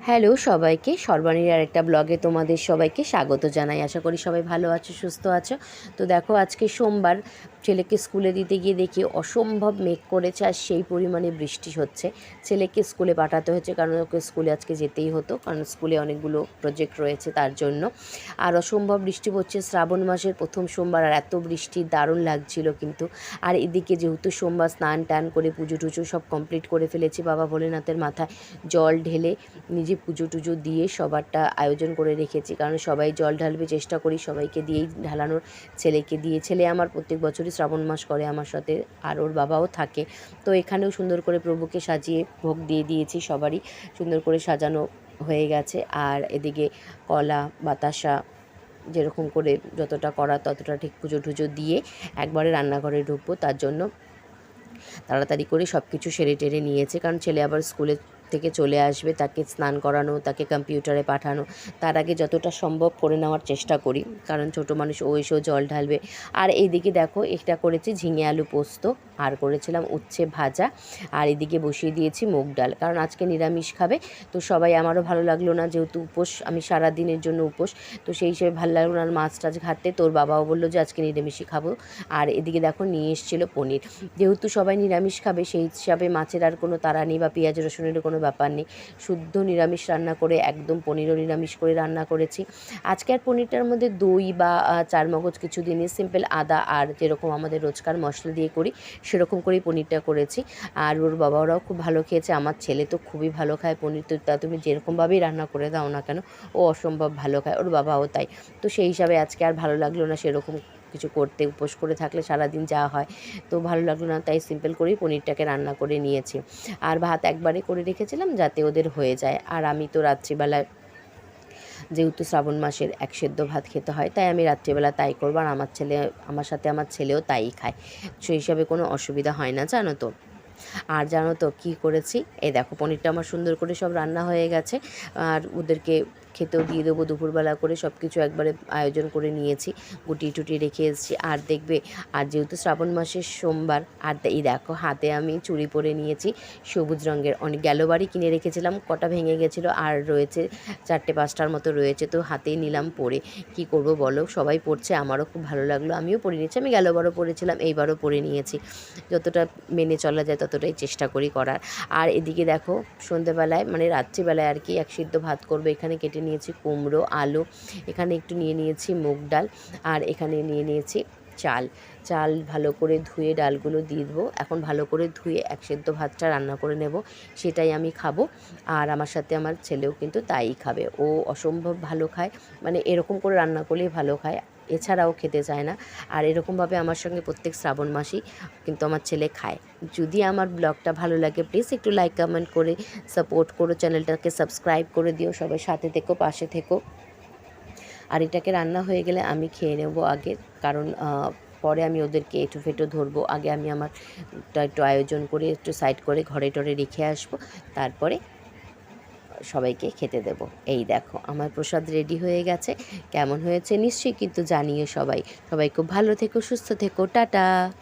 Hello সবাইকে সর্বাণীর আর একটা ব্লগে তোমাদের সবাইকে স্বাগত জানাই। আশা করি সবাই ভালো আছো, সুস্থ আছো। তো দেখো, আজকে সোমবার ছেলেকে স্কুলে দিতে গিয়ে দেখি অসম্ভব মেঘ করেছে আর সেই পরিমাণে বৃষ্টি হচ্ছে। ছেলেকে স্কুলে পাঠাতে হচ্ছে কারণ ওকে স্কুলে আজকে যেতেই হতো, কারণ স্কুলে অনেকগুলো প্রজেক্ট রয়েছে তার জন্য। আর অসম্ভব বৃষ্টি পড়ছে শ্রাবণ মাসের প্রথম সোমবার আর এত বৃষ্টি দারুণ লাগছিল কিন্তু। আর এদিকে যেহেতু সোমবার স্নান টান করে পুজো টুজো সব কমপ্লিট করে ফেলেছি বাবা ভোলেনাথের মাথায়, জল ঢেলে নিজে পুজো টুজো দিয়ে সবারটা আয়োজন করে রেখেছি। কারণ সবাই জল ঢালবে চেষ্টা করি সবাইকে দিয়েই ঢালানোর, ছেলেকে দিয়ে। ছেলে আমার প্রত্যেক বছরই শ্রাবণ মাস করে আমার সাথে, আর ওর বাবাও থাকে। তো এখানেও সুন্দর করে প্রভুকে সাজিয়ে ভোগ দিয়ে দিয়েছি সবারই। সুন্দর করে সাজানো হয়ে গেছে। আর এদিকে কলা, বাতাসা যেরকম করে যতটা করা ততটা ঠিক পুজো টুজো দিয়ে একবারে রান্নাঘরে ঢুকবো। তার জন্য তাড়াতাড়ি করে সব কিছু সেরে টেরে নিয়েছে। কারণ ছেলে আবার স্কুলে থেকে চলে আসবে, তাকে স্নান করানো, তাকে কম্পিউটারে পাঠানো। তার আগে যতটা সম্ভব করে নেওয়ার চেষ্টা করি, কারণ ছোটো মানুষ ও এসেও জল ঢালবে। আর এইদিকে দেখো এটা করেছি ঝিঙে আলু পোস্ত। আর করেছিলাম উচ্ছে ভাজা। আর এদিকে বসিয়ে দিয়েছি মুগ ডাল। কারণ আজকে নিরামিষ খাবে, তো সবাই আমারও ভালো লাগল না যেহেতু উপোস, আমি সারা দিনের জন্য উপোস, তো সেই হিসেবে ভালো লাগল না মাছ টাছ ঘাটতে। তোর বাবাও বলল যে আজকে নিরামিষই খাব। আর এদিকে দেখো নিয়ে এসেছিল পনির। যেহেতু সবাই নিরামিষ খাবে, সেই হিসাবে মাছের আর কোনো তাড়া নেই বা পেঁয়াজ রসুনেরও কোনো ব্যাপার নেই। শুদ্ধ নিরামিষ রান্না করে, একদম পনিরও নিরামিষ করে রান্না করেছি। আজকে আর পনিরটার মধ্যে দই বা চার মগজ কিছু দিনে সিম্পল আদা আর যেরকম আমাদের রোজকার মশলা দিয়ে করি সেরকম করেই পনিরটা করেছি। আর ওর বাবা ওরাও খুব ভালো খেয়েছে, আমার ছেলে তো খুবই ভালো খায় পনির। তো তা তুমি যেরকমভাবেই রান্না করে দাও না কেন, ও অসম্ভব ভালো খায়, ওর বাবাও তাই। তো সেই হিসাবে আজকে আর ভালো লাগল না সেরকম কিছু করতে, উপোস করে থাকলে সারাদিন যা হয়। তো ভালো লাগল না, তাই সিম্পল করেই পনিরটাকে রান্না করে নিয়েছি। আর ভাত একবারে করে রেখেছিলাম যাতে ওদের হয়ে যায়। আর আমি তো রাত্রিবেলায় যেহেতু শ্রাবণ মাসের এক সেদ্ধ ভাত খেতে হয়, তাই আমি রাত্রিবেলা তাই করব আর আমার ছেলে, আমার সাথে আমার ছেলেও তাই খায়। সেই হিসাবে কোনো অসুবিধা হয় না, জানো তো? আর জানো তো কী করেছি? এই দেখো, পনিরটা আমার সুন্দর করে সব রান্না হয়ে গেছে। আর ওদেরকে খেতেও দিয়ে দেবো। দুপুরবেলা করে সব কিছু একবারে আয়োজন করে নিয়েছি। গুটি টুটি রেখে এসেছি। আর দেখবে, আর যেহেতু শ্রাবণ মাসের সোমবার, আর এই দেখো, হাতে আমি চুড়ি পরে নিয়েছি সবুজ রঙের। অনেক গেল বাড়ি কিনে রেখেছিলাম, কটা ভেঙে গেছিল, আর রয়েছে চারটে পাঁচটার মতো রয়েছে, তো হাতেই নিলাম পরে। কি করব বলো? সবাই পড়ছে আমারও খুব ভালো লাগল। আমিও পরে নিয়েছি, আমি গেলবারও পরেছিলাম, এইবারও পরে নিয়েছি। যতটা মেনে চলা যায়, ততটাই চেষ্টা করি করার। আর এদিকে দেখো, সন্ধেবেলায় মানে রাত্রিবেলায় আর কি, এক সিদ্ধ ভাত করব, এখানে কেটে নিয়েছি কুমড়ো, আলু, এখানে একটু নিয়ে নিয়েছি মুগ ডাল আর এখানে নিয়ে নিয়েছি চাল। চাল ভালো করে ধুয়ে ডালগুলো দিয়ে দেবো। এখন ভালো করে ধুয়ে এক সেদ্ধ ভাতটা রান্না করে নেব, সেটাই আমি খাব। আর আমার সাথে আমার ছেলেও কিন্তু তাই খাবে। ও অসম্ভব ভালো খায় মানে এরকম করে রান্না করলেই ভালো খায়। এছাড়াও খেতে চায় না। আর এরকমভাবে আমার সঙ্গে প্রত্যেক শ্রাবণ মাসেই কিন্তু আমার ছেলে খায়। যদি আমার ব্লগটা ভালো লাগে প্লিজ একটু লাইক কমেন্ট করে সাপোর্ট করো চ্যানেলটাকে সাবস্ক্রাইব করে দিও, সবাই সাথে থেকো, পাশে থেকো। আর এটাকে রান্না হয়ে গেলে আমি খেয়ে নেব আগে, কারণ পরে আমি ওদেরকে এঁটো ফেটো ধরবো। আগে আমি আমার একটু আয়োজন করে, একটু সাইড করে, ঘরে টরে রেখে আসব। তারপরে সবাইকে খেতে দেব। এই দেখো, আমার প্রসাদ রেডি হয়ে গেছে। কেমন হয়েছে নিশ্চয়ই কিন্তু জানিও সবাই। সবাই খুব ভালো থেকো, সুস্থ থেকো, টাটা।